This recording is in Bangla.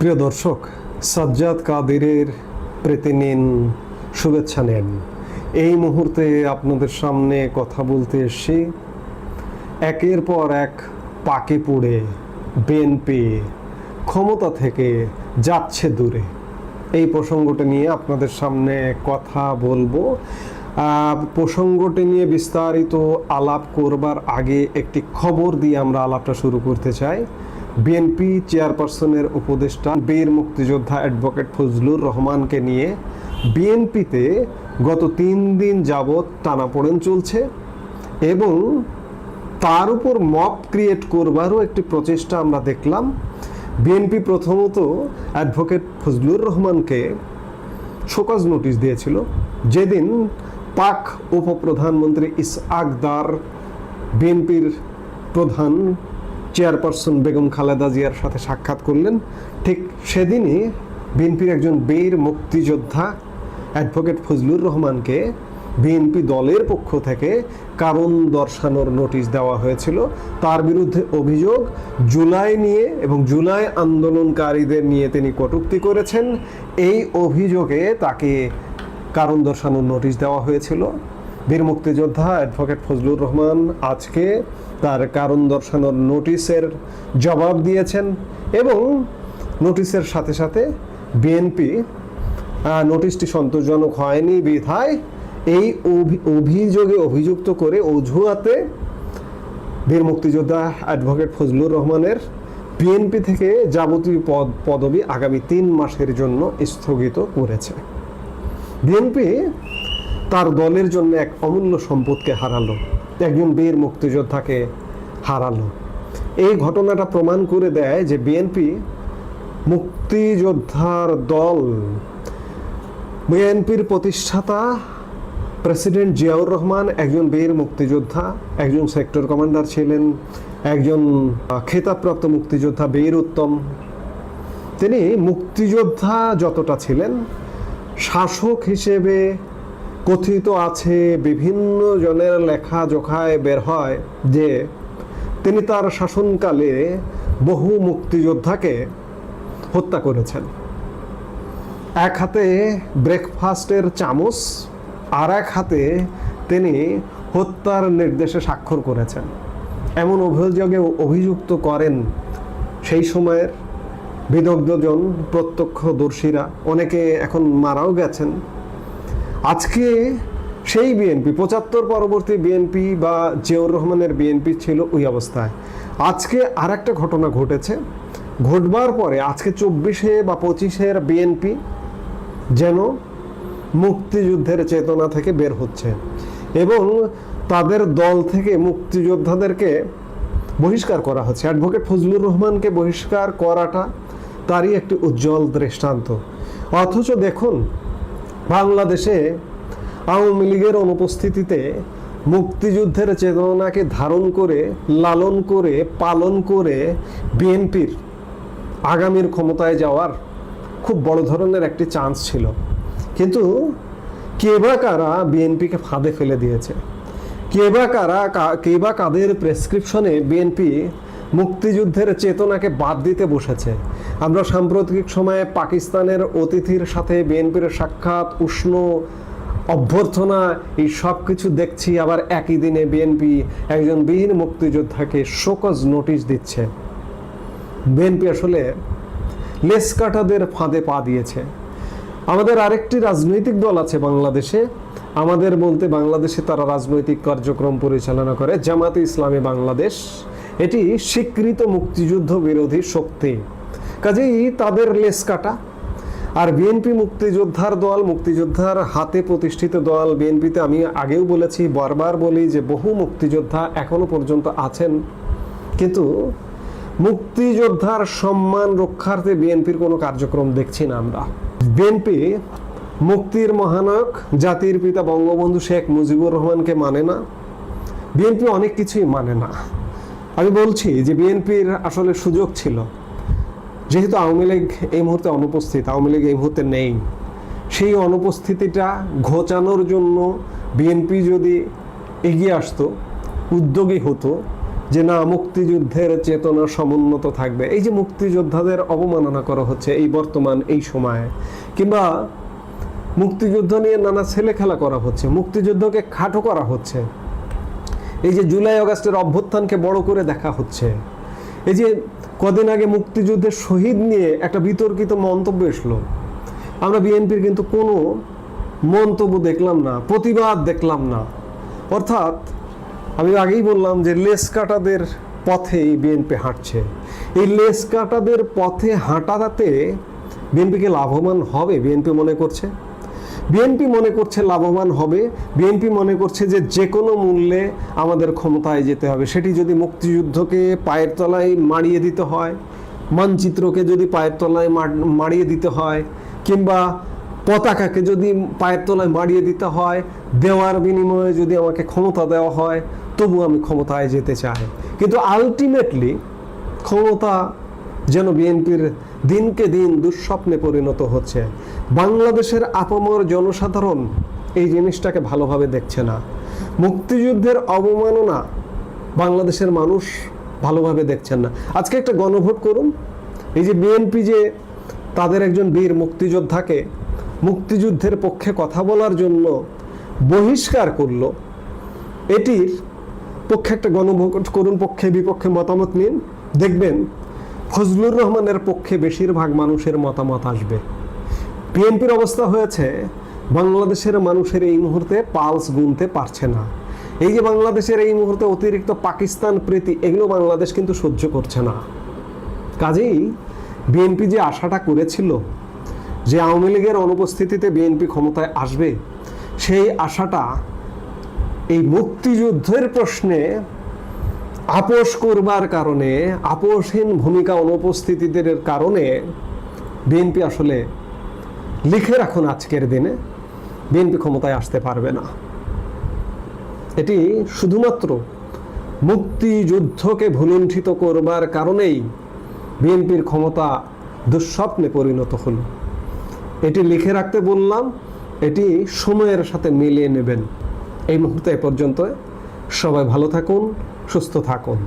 প্রিয় দর্শক, সাজ্জাদ কাদিরের প্রীতি নিন শুভেচ্ছা নেন। এই মুহূর্তে আপনাদের সামনে কথা বলতে এসেছি। একের পর এক পাকে পড়ে বিএনপি ক্ষমতা থেকে যাচ্ছে দূরে। এই প্রসঙ্গটা নিয়ে আপনাদের সামনে কথা বলব। প্রসঙ্গটি নিয়ে বিস্তারিত আলাপ করবার আগে একটি খবর দিয়ে আমরা আলাপটা শুরু করতে চাই। বিএনপি চেয়ারপারসনের উপদেষ্টা, বীর মুক্তিযোদ্ধা অ্যাডভোকেট ফজলুর রহমানকে নিয়ে বিএনপিতে গত তিন দিন যাবৎ টানাপোড়েন চলছে এবং তার উপর মপ ক্রিয়েট করবারও একটি প্রচেষ্টা আমরা দেখলাম। বিএনপি প্রথমত অ্যাডভোকেট ফজলুর রহমানকে শোকজ নোটিশ দিয়েছিল। যেদিন পাক উপপ্রধানমন্ত্রী ইসআকদার বিএনপির প্রধান চেয়ারপারসন বেগম খালেদা জিয়ার সাথে সাক্ষাৎ করলেন। ঠিক সেদিনই বিএনপির একজন বীর মুক্তিযোদ্ধা অ্যাডভোকেট ফজলুর রহমানকে বিএনপি দলের পক্ষ থেকে কারণ দর্শানোর নোটিশ দেওয়া হয়েছিল। তার বিরুদ্ধে অভিযোগ জুলাই নিয়ে এবং জুলাই আন্দোলনকারীদের নিয়ে তিনি কটূক্তি করেছেন। এই অভিযোগে তাকে কারণ দর্শানোর নোটিশ দেওয়া হয়েছিল। বীর মুক্তিযোদ্ধা অ্যাডভোকেট ফজলুর রহমান আজকে তার কারণ দর্শানোর নোটিশের জবাব দিয়েছেন এবং নোটিশের সাথে সাথে বিএনপি নোটিশটি সন্তোষজনক হয়নি বিধায় এই অভি- অভিযোগে অভিযুক্ত করে অজুহাতে বীর মুক্তিযোদ্ধা অ্যাডভোকেট ফজলুর রহমানের বিএনপি থেকে যাবতীয় পদ পদবি আগামী তিন মাসের জন্য স্থগিত করেছে। বিএনপি তার দলের জন্য এক অমূল্য সম্পদকে হারালো। একজন বীর মুক্তিযোদ্ধাকে হারালো। এই ঘটনাটা প্রমাণ করে দেয় যে বিএনপি মুক্তিযোদ্ধার দল। বিএনপির প্রতিষ্ঠাতা প্রেসিডেন্ট জিয়াউর রহমান, একজন বীর মুক্তিযোদ্ধা, একজন সেক্টর কমান্ডার ছিলেন, একজন খেতাবপ্রাপ্ত মুক্তিযোদ্ধা বীর উত্তম। তিনি মুক্তিযোদ্ধা যতটা ছিলেন, শাসক হিসেবে কথিত আছে বিভিন্ন জনের লেখা জোখায় বের হয় যে তিনি তার শাসনকালে বহু মুক্তিযোদ্ধাকে হত্যা করেছেন। এক হাতে ব্রেকফাস্টের চামচ, আর এক হাতে তিনি হত্যার নির্দেশে স্বাক্ষর করেছেন। এমন অভিযোগে অভিযুক্ত করেন সেই সময়ের বিদগ্ধজন, প্রত্যক্ষদর্শীরা। অনেকে এখন মারাও গেছেন। আজকে সেই বিএনপি, পঁচাত্তর পরবর্তী বিএনপি বা জিয়াউর রহমানের বিএনপি ছিল ওই অবস্থায়। আজকে আর একটা ঘটনা ঘটেছে। ঘটবার পরে আজকে চব্বিশে বা পঁচিশের বিএনপি যেন মুক্তিযুদ্ধের চেতনা থেকে বের হচ্ছে এবং তাদের দল থেকে মুক্তিযোদ্ধাদেরকে বহিষ্কার করা হচ্ছে। অ্যাডভোকেট ফজলুর রহমানকে বহিষ্কার করাটা তারই একটি উজ্জ্বল দৃষ্টান্ত। অথচ দেখুন বাংলাদেশে আওয়ামী লীগের অনুপস্থিতিতে মুক্তিযুদ্ধের চেতনাকে ধারণ করে, লালন করে, পালন করে বিএনপির আগামীর ক্ষমতায় যাওয়ার খুব বড় ধরনের একটি চান্স ছিল। কিন্তু কে বা কারা বিএনপিকে ফাঁদে ফেলে দিয়েছে? কে বা কারা কা- বা কাদের প্রেসক্রিপশনে বিএনপি মুক্তিযুদ্ধের চেতনাকে বাদ দিতে বসেছে? আমরা সাম্প্রতিক সময়ে পাকিস্তানের অতিথির সাথে বিএনপির সাক্ষাৎ, উষ্ণ অভ্যর্থনা, এই সব কিছু দেখছি। আবার একই দিনে বিএনপি একজন বীর মুক্তিযোদ্ধাকে শোকজ নোটিশ দিচ্ছে। বিএনপি আসলে লেস কাটাদের ফাঁদে পা দিয়েছে। আমাদের আরেকটি রাজনৈতিক দল আছে বাংলাদেশে। আমাদের বলতে বাংলাদেশে তারা রাজনৈতিক কার্যক্রম পরিচালনা করে, জামাতে ইসলামী বাংলাদেশ। এটি স্বীকৃত মুক্তিযুদ্ধ বিরোধী শক্তি। কাজেই তাদের লেস কাটা। আর বিএনপি মুক্তিযোদ্ধার দল, মুক্তিযোদ্ধার হাতে প্রতিষ্ঠিত দল, বিএনপিতে আমি আগেও বলেছি, বারবার বলি যে বহু মুক্তিযোদ্ধা এখনও পর্যন্ত আছেন। কিন্তু মুক্তিযোদ্ধার সম্মান রক্ষার্থে বিএনপির কোনো কার্যক্রম দেখছি না আমরা। বিএনপি মুক্তির মহানায়ক, জাতির পিতা বঙ্গবন্ধু শেখ মুজিবুর রহমানকে মানে না। বিএনপি অনেক কিছুই মানে না। আমি বলছি যে বিএনপির আসলে সুযোগ ছিল। যেহেতু আওয়ামী লীগ এই মুহূর্তে অনুপস্থিত, আওয়ামী লীগ এই মুহূর্তে নেই, সেই অনুপস্থিতিটা ঘোচানোর জন্য বিএনপি যদি এগিয়ে আসতো, উদ্যোগী হতো, যে না, মুক্তিযুদ্ধের চেতনা সমুন্নত থাকবে, এই যে মুক্তিযোদ্ধাদের অবমাননা করা হচ্ছে এই বর্তমান, এই সময়ে, কিংবা মুক্তিযুদ্ধ নিয়ে নানা ছেলে খেলা করা হচ্ছে, মুক্তিযুদ্ধকে খাটো করা হচ্ছে, এই যে জুলাই আগস্টের অভ্যুত্থানকে বড় করে দেখা হচ্ছে, এই যে কদিন আগে মুক্তিযুদ্ধের শহীদ নিয়ে একটা বিতর্কিত মন্তব্য এসলো। আমরা বিএনপির কিন্তু কোনো মন্তব্য দেখলাম না, প্রতিবাদ দেখলাম না। অর্থাৎ আমি আগেই বললাম যে লেস কাটাদের পথে বিএনপি হাঁটছে। এই লেস কাটাদের পথে হাঁটাতে বিএনপিকে লাভবান হবে, বিএনপি মনে করছে? বিএনপি মনে করছে লাভবান হবে, বিএনপি মনে করছে যে যে কোনো মূল্যে আমাদের ক্ষমতায় যেতে হবে। সেটি যদি মুক্তিযুদ্ধকে পায়ের তলায় মাড়িয়ে দিতে হয়, মানচিত্রকে যদি পায়ের তলায় মাড়িয়ে দিতে হয়, কিংবা পতাকাকে যদি পায়ের তলায় মাড়িয়ে দিতে হয়, দেওয়ার বিনিময়ে যদি আমাকে ক্ষমতা দেওয়া হয় তবু আমি ক্ষমতায় যেতে চাই। কিন্তু আলটিমেটলি ক্ষমতা যেন বিএনপির দিনকে দিন দুঃস্বপ্নে পরিণত হচ্ছে। বাংলাদেশের আপমর জনসাধারণ এই জিনিসটাকে ভালোভাবে দেখছে না। মুক্তিযুদ্ধের অবমাননা বাংলাদেশের মানুষ ভালোভাবে দেখছেন না। আজকে একটা গণভোট করুন। এই যে বিএনপি যে তাদের একজন বীর মুক্তিযোদ্ধাকে মুক্তিযুদ্ধের পক্ষে কথা বলার জন্য বহিষ্কার করল, এটির পক্ষে একটা গণভোট করুন, পক্ষে, বিপক্ষে মতামত নিন। দেখবেন ফজলুর রহমানের পক্ষে বেশিরভাগ মানুষের মতামত আসবে। বিএনপির অবস্থা হয়েছে, বাংলাদেশের মানুষের এই মুহূর্তে পালস গুনতে পারছে না। এই যে বাংলাদেশের এই মুহূর্তে অতিরিক্ত পাকিস্তান প্রীতি, এগুলো বাংলাদেশ কিন্তু সহ্য করছে না। কাজেই বিএনপি যে আশাটা করেছিল যে আওয়ামী লীগের অনুপস্থিতিতে বিএনপি ক্ষমতায় আসবে, সেই আশাটা এই মুক্তিযুদ্ধের প্রশ্নে আপোষ করবার কারণে, আপোষহীন ভূমিকা অনুপস্থিতিদের কারণে বিএনপি আসলে লিখে রাখুন আজকের দিনে, বিএনপি ক্ষমতায় আসতে পারবে না। এটি শুধুমাত্র মুক্তিযুদ্ধকে ভুলুণ্ঠিত করবার কারণেই বিএনপির ক্ষমতা দুঃস্বপ্নে পরিণত হল। এটি লিখে রাখতে বললাম, এটি সময়ের সাথে মিলিয়ে নেবেন। এই মুহূর্তে পর্যন্ত সবাই ভালো থাকুন সুস্থ থাকুন।